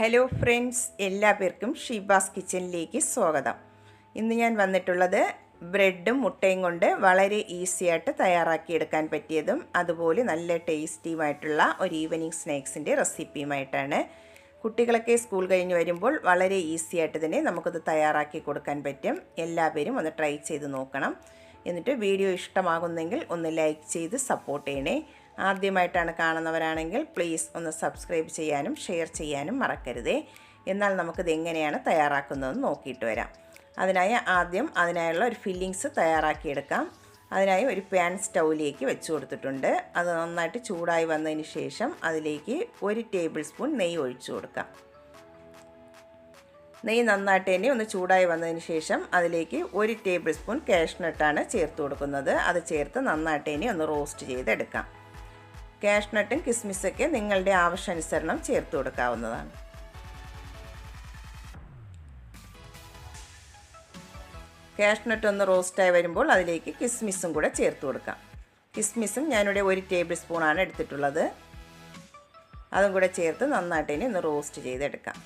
Hello friends എല്ലാ പേർക്കും ഷീബാസ് കിച്ചണിലേക്ക് സ്വാഗതം. ഇന്ന് ഞാൻ വന്നിട്ടുള്ളത് ബ്രെഡും മുട്ടയും കൊണ്ട് വളരെ ഈസി ആയിട്ട് തയ്യാറാക്കിയെടുക്കാൻ പറ്റിയതും അതുപോലെ നല്ല ടേസ്റ്റിയുമായിട്ടുള്ള ഒരു ഈവനിങ് സ്നാക്സിന്റെ റെസിപ്പിയുമായിട്ടാണ് കുട്ടികളൊക്കെ സ്കൂൾ കഴിഞ്ഞ് വരുമ്പോൾ വളരെ ഈസി ആയിട്ട് തന്നെ നമുക്കത് തയ്യാറാക്കി കൊടുക്കാൻ പറ്റും. എല്ലാവരും ഒന്ന് ട്രൈ ചെയ്ത് നോക്കണം. എന്നിട്ട് വീഡിയോ ഇഷ്ടമാകുന്നെങ്കിൽ ഒന്ന് ലൈക്ക് ചെയ്ത് സപ്പോർട്ട് ചെയ്യണേ. ആദ്യമായിട്ടാണ് കാണുന്നവരാണെങ്കിൽ പ്ലീസ് ഒന്ന് സബ്സ്ക്രൈബ് ചെയ്യാനും ഷെയർ ചെയ്യാനും മറക്കരുതേ. എന്നാൽ നമുക്കിത് എങ്ങനെയാണ് തയ്യാറാക്കുന്നതെന്ന് നോക്കിയിട്ട് വരാം. അതിനായി ആദ്യം അതിനായുള്ള ഒരു ഫില്ലിങ്സ് തയ്യാറാക്കിയെടുക്കാം. അതിനായി ഒരു പാൻ സ്റ്റൗവിലേക്ക് വെച്ച് കൊടുത്തിട്ടുണ്ട്. അത് നന്നായിട്ട് ചൂടായി വന്നതിന് ശേഷം അതിലേക്ക് ഒരു ടേബിൾ സ്പൂൺ നെയ്യ് ഒഴിച്ചു കൊടുക്കാം. നെയ്യ് നന്നായിട്ട് തന്നെ ഒന്ന് ചൂടായി വന്നതിന് ശേഷം അതിലേക്ക് ഒരു ടേബിൾ സ്പൂൺ കാഷ്നട്ടാണ് ചേർത്ത് കൊടുക്കുന്നത്. അത് ചേർത്ത് നന്നായിട്ട് തന്നെ ഒന്ന് റോസ്റ്റ് ചെയ്തെടുക്കാം. കാഷ്നട്ടും കിസ്മിസൊക്കെ നിങ്ങളുടെ ആവശ്യാനുസരണം ചേർത്ത് കൊടുക്കാവുന്നതാണ്. കാഷ്നട്ട് ഒന്ന് റോസ്റ്റായി വരുമ്പോൾ അതിലേക്ക് കിസ്മിസും കൂടെ ചേർത്ത് കൊടുക്കാം. കിസ്മിസും ഞാനിവിടെ ഒരു ടേബിൾ സ്പൂണാണ് എടുത്തിട്ടുള്ളത്. അതും കൂടെ ചേർത്ത് നന്നായിട്ട് ഇനി ഒന്ന് റോസ്റ്റ് ചെയ്തെടുക്കാം.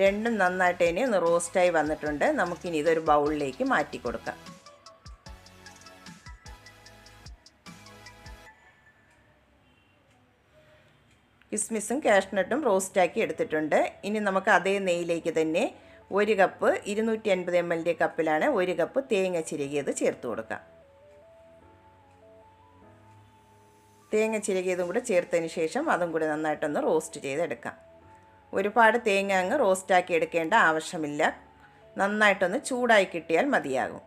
രണ്ടും നന്നായിട്ട് ഇനി ഒന്ന് റോസ്റ്റായി വന്നിട്ടുണ്ട്. നമുക്കിനി ഇതൊരു ബൗളിലേക്ക് മാറ്റി കൊടുക്കാം. കിസ്മിസും കാഷ്നട്ടും റോസ്റ്റാക്കി എടുത്തിട്ടുണ്ട്. ഇനി നമുക്ക് അതേ നെയ്യിലേക്ക് തന്നെ ഒരു കപ്പ് ഇരുന്നൂറ്റി അൻപത് എം എല്ലിന്റെ കപ്പിലാണ് ഒരു കപ്പ് തേങ്ങ ചിരകിയത് ചേർത്ത് കൊടുക്കാം തേങ്ങ ചിരകിയതും കൂടെ ചേർത്തതിന് ശേഷം അതും കൂടി നന്നായിട്ടൊന്ന് റോസ്റ്റ് ചെയ്തെടുക്കാം. ഒരുപാട് തേങ്ങ അങ്ങ് റോസ്റ്റാക്കി എടുക്കേണ്ട ആവശ്യമില്ല. നന്നായിട്ടൊന്ന് ചൂടായി കിട്ടിയാൽ മതിയാകും.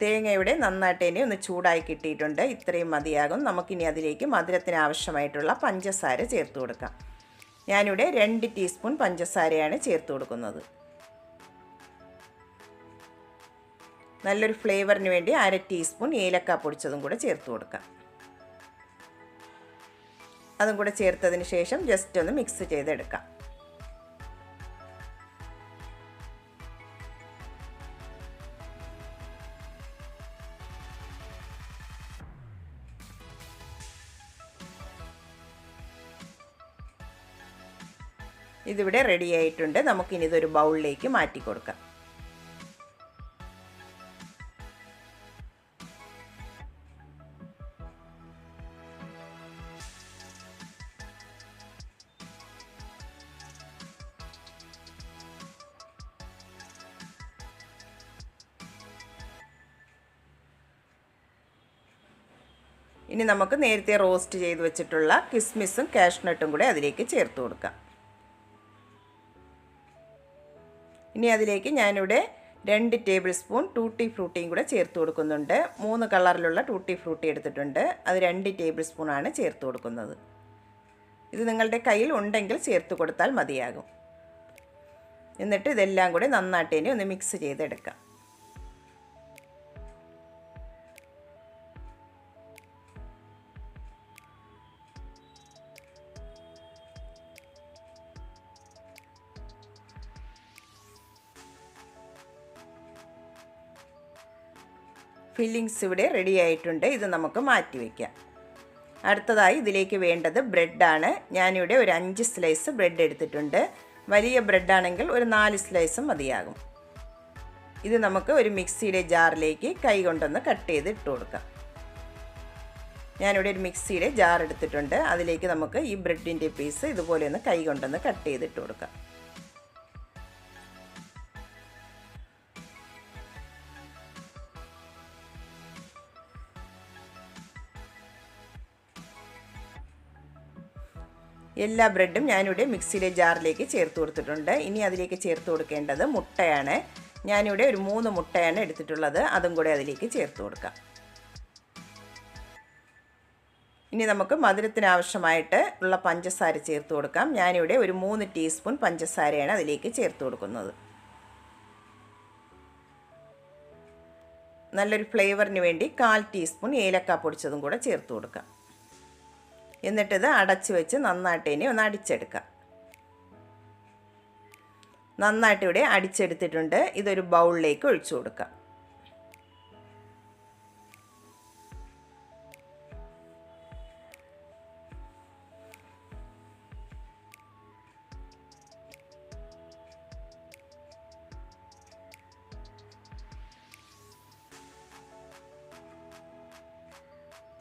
തേങ്ങ ഇവിടെ നന്നായിട്ട് ഇനി ഒന്ന് ചൂടായി കിട്ടിയിട്ടുണ്ട്. ഇത്രയും മതിയാകും. നമുക്കിനി അതിലേക്ക് മധുരത്തിന് ആവശ്യമായിട്ടുള്ള പഞ്ചസാര ചേർത്ത് കൊടുക്കാം. ഞാനിവിടെ രണ്ട് ടീസ്പൂൺ പഞ്ചസാരയാണ് ചേർത്ത് കൊടുക്കുന്നത്. നല്ലൊരു ഫ്ലേവറിന് വേണ്ടി അര ടീസ്പൂൺ ഏലക്ക പൊടിച്ചതും കൂടെ ചേർത്ത് കൊടുക്കാം. അതും കൂടെ ചേർത്തതിന് ശേഷം ജസ്റ്റ് ഒന്ന് മിക്സ് ചെയ്തെടുക്കാം. ഇതിവിടെ റെഡി ആയിട്ടുണ്ട്. നമുക്കിനി ഇതൊരു ബൗളിലേക്ക് മാറ്റി കൊടുക്കാം. ഇനി നമുക്ക് നേരത്തെ റോസ്റ്റ് ചെയ്ത് വെച്ചിട്ടുള്ള കിസ്മിസും കാഷ്നട്ടും കൂടെ അതിലേക്ക് ചേർത്ത് കൊടുക്കാം. ഇനി അതിലേക്ക് ഞാനിവിടെ രണ്ട് ടേബിൾ സ്പൂൺ ടൂട്ടി ഫ്രൂട്ടിയും കൂടെ ചേർത്ത് കൊടുക്കുന്നുണ്ട്. മൂന്ന് കളറിലുള്ള ടൂട്ടി ഫ്രൂട്ടി എടുത്തിട്ടുണ്ട്. അത് രണ്ട് ടേബിൾ സ്പൂണാണ് ചേർത്ത് കൊടുക്കുന്നത്. ഇത് നിങ്ങളുടെ കയ്യിൽ ഉണ്ടെങ്കിൽ ചേർത്ത് കൊടുത്താൽ മതിയാകും. എന്നിട്ട് ഇതെല്ലാം കൂടി നന്നായിട്ട് ഇനി ഒന്ന് മിക്സ് ചെയ്തെടുക്കാം. ഫില്ലിങ്സ് ഇവിടെ റെഡി ആയിട്ടുണ്ട്. ഇത് നമുക്ക് മാറ്റി വയ്ക്കാം അടുത്തതായി ഇതിലേക്ക് വേണ്ടത് ബ്രെഡാണ്. ഞാനിവിടെ ഒരു അഞ്ച് സ്ലൈസ് ബ്രെഡ് എടുത്തിട്ടുണ്ട്. വലിയ ബ്രെഡാണെങ്കിൽ ഒരു നാല് സ്ലൈസും മതിയാകും. ഇത് നമുക്ക് ഒരു മിക്സിയുടെ ജാറിലേക്ക് കൈ കൊണ്ടൊന്ന് കട്ട് ചെയ്ത് ഇട്ട് കൊടുക്കാം. ഞാനിവിടെ ഒരു മിക്സിയുടെ ജാർ എടുത്തിട്ടുണ്ട്. അതിലേക്ക് നമുക്ക് ഈ ബ്രെഡിന്റെ പീസ് ഇതുപോലെ ഒന്ന് കൈ കൊണ്ടൊന്ന് കട്ട് ചെയ്തിട്ട് കൊടുക്കാം. എല്ലാ ബ്രെഡും ഞാനിവിടെ മിക്സിയിലെ ജാറിലേക്ക് ചേർത്ത് കൊടുത്തിട്ടുണ്ട്. ഇനി അതിലേക്ക് ചേർത്ത് കൊടുക്കേണ്ടത് മുട്ടയാണ്. ഞാനിവിടെ ഒരു മൂന്ന് മുട്ടയാണ് എടുത്തിട്ടുള്ളത്. അതും കൂടെ അതിലേക്ക് ചേർത്ത് കൊടുക്കാം. ഇനി നമുക്ക് മധുരത്തിന് ആവശ്യമായിട്ട് ഉള്ള പഞ്ചസാര ചേർത്ത് കൊടുക്കാം. ഞാനിവിടെ ഒരു മൂന്ന് ടീസ്പൂൺ പഞ്ചസാരയാണ് അതിലേക്ക് ചേർത്ത് കൊടുക്കുന്നത്. നല്ലൊരു ഫ്ലേവറിന് വേണ്ടി കാൽ ടീസ്പൂൺ ഏലക്ക പൊടിച്ചതും കൂടെ ചേർത്ത് കൊടുക്കാം. എന്നിട്ടിത് അടച്ചു വെച്ച് നന്നായിട്ട് ഇനി ഒന്ന് അടിച്ചെടുക്കാം. നന്നായിട്ട് ഇവിടെ അടിച്ചെടുത്തിട്ടുണ്ട്. ഇതൊരു ബൗളിലേക്ക് ഒഴിച്ചു കൊടുക്കാം.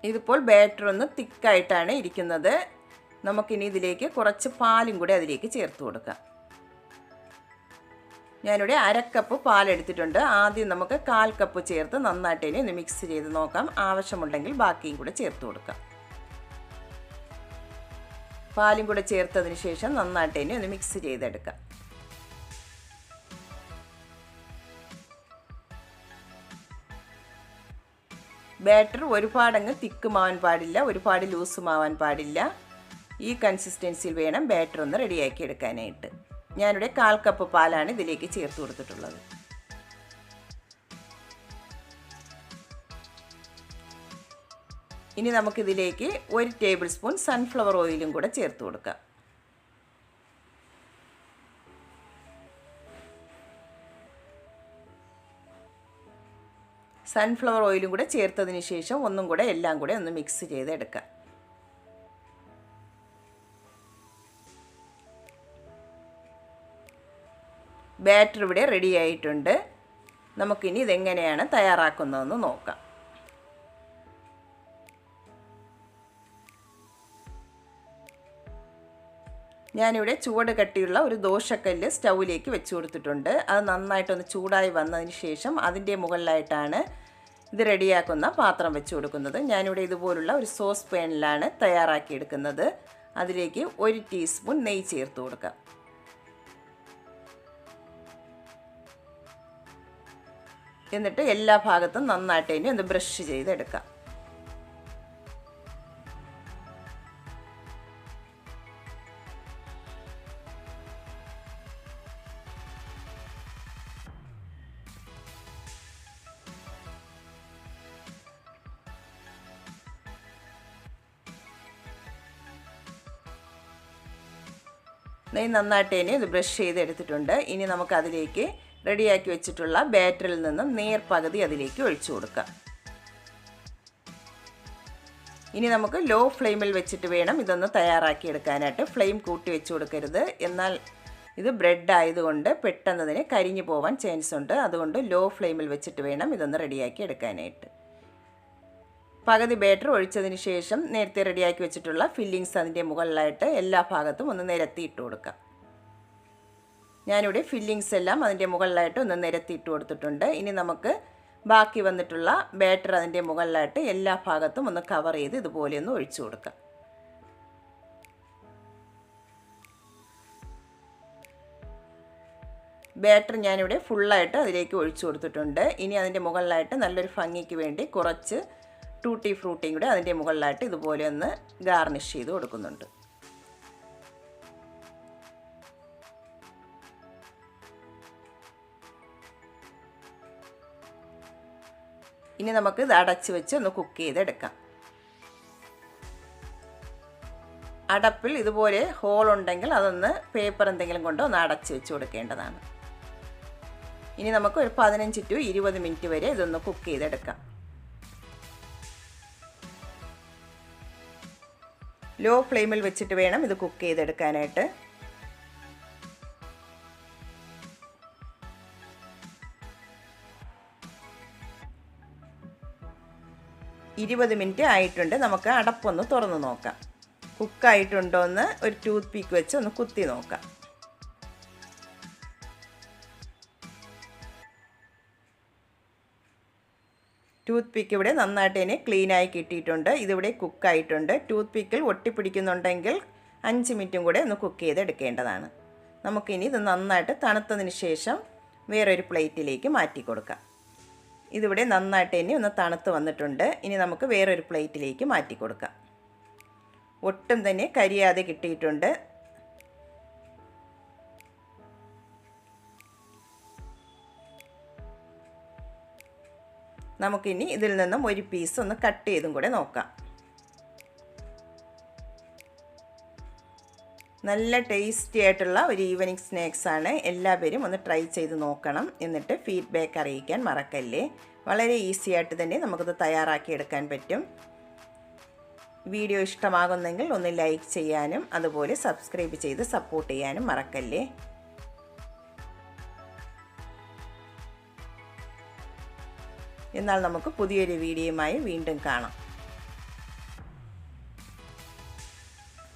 ഇതിപ്പോൾ ബാറ്റർ ഒന്ന് തിക്കായിട്ടാണ് ഇരിക്കുന്നത്. നമുക്കിനി ഇതിലേക്ക് കുറച്ച് പാലും കൂടി അതിലേക്ക് ചേർത്ത് കൊടുക്കാം. ഞാനിവിടെ അരക്കപ്പ് പാലെടുത്തിട്ടുണ്ട് ആദ്യം നമുക്ക് കാൽ കപ്പ് ചേർത്ത് നന്നായിട്ട് ഇനി ഒന്ന് മിക്സ് ചെയ്ത് നോക്കാം. ആവശ്യമുണ്ടെങ്കിൽ ബാക്കിയും കൂടെ ചേർത്ത് കൊടുക്കാം. പാലും കൂടെ ചേർത്തതിന് ശേഷം നന്നായിട്ട് ഇനി ഒന്ന് മിക്സ് ചെയ്തെടുക്കാം. ബാറ്റർ ഒരുപാടങ്ങ് തിക്കുമാവാൻ പാടില്ല ഒരുപാട് ലൂസുമാവാൻ പാടില്ല. ഈ കൺസിസ്റ്റൻസിയിൽ വേണം ബാറ്റർ ഒന്ന് റെഡിയാക്കി എടുക്കാനായിട്ട്. ഞാനിവിടെ കാൽ കപ്പ് പാലാണ് ഇതിലേക്ക് ചേർത്ത് കൊടുത്തിട്ടുള്ളത്. ഇനി നമുക്കിതിലേക്ക് ഒരു ടേബിൾ സ്പൂൺ സൺഫ്ലവർ ഓയിലും കൂടെ ചേർത്ത് കൊടുക്കാം. സൺഫ്ലവർ ഓയിലും കൂടെ ചേർത്തതിന് ശേഷം ഒന്നും കൂടെ എല്ലാം കൂടെ ഒന്ന് മിക്സ് ചെയ്ത് എടുക്കുക ബാറ്റർ ഇവിടെ റെഡി ആയിട്ടുണ്ട്. നമുക്കിനി ഇതെങ്ങനെയാണ് തയ്യാറാക്കുന്നതെന്ന് നോക്കാം. ഞാനിവിടെ ചുവട് കട്ടിയുള്ള ഒരു ദോശക്കല്ല് സ്റ്റൗവിലേക്ക് വെച്ച് കൊടുത്തിട്ടുണ്ട്. അത് നന്നായിട്ടൊന്ന് ചൂടായി വന്നതിന് ശേഷം അതിന്റെ മുകളിലായിട്ടാണ് ഇത് റെഡിയാക്കുന്ന പാത്രം വെച്ച് കൊടുക്കുന്നത്. ഞാനിവിടെ ഇതുപോലുള്ള ഒരു സോസ് പാനിലാണ് തയ്യാറാക്കിയെടുക്കുന്നത് അതിലേക്ക് ഒരു ടീസ്പൂൺ നെയ്യ് ചേർത്ത് കൊടുക്കാം. എന്നിട്ട് എല്ലാ ഭാഗത്തും നന്നായിട്ട് ഇനി ഒന്ന് ബ്രഷ് ചെയ്തെടുക്കാം. നെയ്യ് നന്നായിട്ട് ഇനി ഇത് ബ്രഷ് ചെയ്തെടുത്തിട്ടുണ്ട്. ഇനി നമുക്കതിലേക്ക് റെഡിയാക്കി വെച്ചിട്ടുള്ള ബാറ്ററിൽ നിന്നും നേർ പകുതി അതിലേക്ക് ഒഴിച്ചു കൊടുക്കാം. ഇനി നമുക്ക് ലോ ഫ്ലെയിമിൽ വെച്ചിട്ട് വേണം ഇതൊന്ന് തയ്യാറാക്കി എടുക്കാനായിട്ട് ഫ്ലെയിം കൂട്ടി വെച്ച് കൊടുക്കരുത്. എന്നാൽ ഇത് ബ്രെഡ് ആയതുകൊണ്ട് പെട്ടെന്ന് തന്നെ കരിഞ്ഞു പോവാൻ ചാൻസ് ഉണ്ട്. അതുകൊണ്ട് ലോ ഫ്ലെയിമിൽ വെച്ചിട്ട് വേണം ഇതൊന്ന് റെഡിയാക്കി എടുക്കാനായിട്ട്. പകുതി ബാറ്റർ ഒഴിച്ചതിന് ശേഷം നേരത്തെ റെഡിയാക്കി വെച്ചിട്ടുള്ള ഫില്ലിങ്സ് അതിന്റെ മുകളിലായിട്ട് എല്ലാ ഭാഗത്തും ഒന്ന് നിരത്തി ഇട്ട് കൊടുക്കാം. ഞാനിവിടെ ഫില്ലിങ്സ് എല്ലാം അതിന്റെ മുകളിലായിട്ട് ഒന്ന് നിരത്തി ഇട്ട് കൊടുത്തിട്ടുണ്ട്. ഇനി നമുക്ക് ബാക്കി വന്നിട്ടുള്ള ബാറ്റർ അതിന്റെ മുകളിലായിട്ട് എല്ലാ ഭാഗത്തും ഒന്ന് കവർ ചെയ്ത് ഇതുപോലെ ഒന്ന് ഒഴിച്ചു കൊടുക്കാം. ബാറ്റർ ഞാനിവിടെ ഫുള്ളായിട്ട് അതിലേക്ക് ഒഴിച്ചു കൊടുത്തിട്ടുണ്ട്. ഇനി അതിന്റെ മുകളിലായിട്ട് നല്ലൊരു ഭംഗിക്ക് വേണ്ടി കുറച്ച് ടൂട്ടി ഫ്രൂട്ടിയും കൂടെ അതിന്റെ മുകളിലായിട്ട് ഇതുപോലെ ഒന്ന് ഗാർണിഷ് ചെയ്ത് കൊടുക്കുന്നുണ്ട്. ഇനി നമുക്ക് ഇത് അടച്ച് വെച്ച് ഒന്ന് കുക്ക് ചെയ്തെടുക്കാം. അടപ്പിൽ ഇതുപോലെ ഹോൾ ഉണ്ടെങ്കിൽ അതൊന്ന് പേപ്പർ എന്തെങ്കിലും കൊണ്ട് ഒന്ന് അടച്ച് വെച്ച് കൊടുക്കേണ്ടതാണ്. ഇനി നമുക്ക് ഒരു പതിനഞ്ച് ടു ഇരുപത് മിനിറ്റ് വരെ ഇതൊന്ന് കുക്ക് ചെയ്തെടുക്കാം. ലോ ഫ്ലെയിമിൽ വെച്ചിട്ട് വേണം ഇത് കുക്ക് ചെയ്തെടുക്കാനായിട്ട്. ഇരുപത് മിനിറ്റ് ആയിട്ടുണ്ട്. നമുക്ക് അടപ്പൊന്ന് തുറന്ന് നോക്കാം. കുക്കായിട്ടുണ്ടോ എന്ന് ഒരു ടൂത്ത് പീക്ക് വെച്ച് ഒന്ന് കുത്തി നോക്കാം. ടൂത്ത് പിക്ക് ഇവിടെ നന്നായിട്ട് ഇനി ക്ലീനായി കിട്ടിയിട്ടുണ്ട്. ഇതിവിടെ കുക്കായിട്ടുണ്ട്. ടൂത്ത് പിക്കിൽ ഒട്ടിപ്പിടിക്കുന്നുണ്ടെങ്കിൽ അഞ്ച് മിനിറ്റും കൂടെ ഒന്ന് കുക്ക് ചെയ്തെടുക്കേണ്ടതാണ്. നമുക്കിനി ഇത് നന്നായിട്ട് തണുത്തതിന് ശേഷം വേറൊരു പ്ലേറ്റിലേക്ക് മാറ്റി കൊടുക്കാം. ഇതിവിടെ നന്നായിട്ട് ഇനി ഒന്ന് തണുത്ത് വന്നിട്ടുണ്ട്. ഇനി നമുക്ക് വേറൊരു പ്ലേറ്റിലേക്ക് മാറ്റി കൊടുക്കാം. ഒട്ടും തന്നെ കരിയാതെ കിട്ടിയിട്ടുണ്ട്. നമുക്കിനി ഇതിൽ നിന്നും ഒരു പീസ് ഒന്ന് കട്ട് ചെയ്തും കൂടെ നോക്കാം. നല്ല ടേസ്റ്റി ആയിട്ടുള്ള ഒരു ഈവനിങ് സ്നാക്സാണ് എല്ലാവരും ഒന്ന് ട്രൈ ചെയ്ത് നോക്കണം. എന്നിട്ട് ഫീഡ്ബാക്ക് അറിയിക്കാൻ മറക്കല്ലേ. വളരെ ഈസി ആയിട്ട് തന്നെ നമുക്കത് തയ്യാറാക്കിയെടുക്കാൻ പറ്റും. വീഡിയോ ഇഷ്ടമാകുന്നെങ്കിൽ ഒന്ന് ലൈക്ക് ചെയ്യാനും അതുപോലെ സബ്സ്ക്രൈബ് ചെയ്ത് സപ്പോർട്ട് ചെയ്യാനും മറക്കല്ലേ. എന്നാൽ നമുക്ക് പുതിയൊരു വീഡിയോയുമായി വീണ്ടും കാണാം.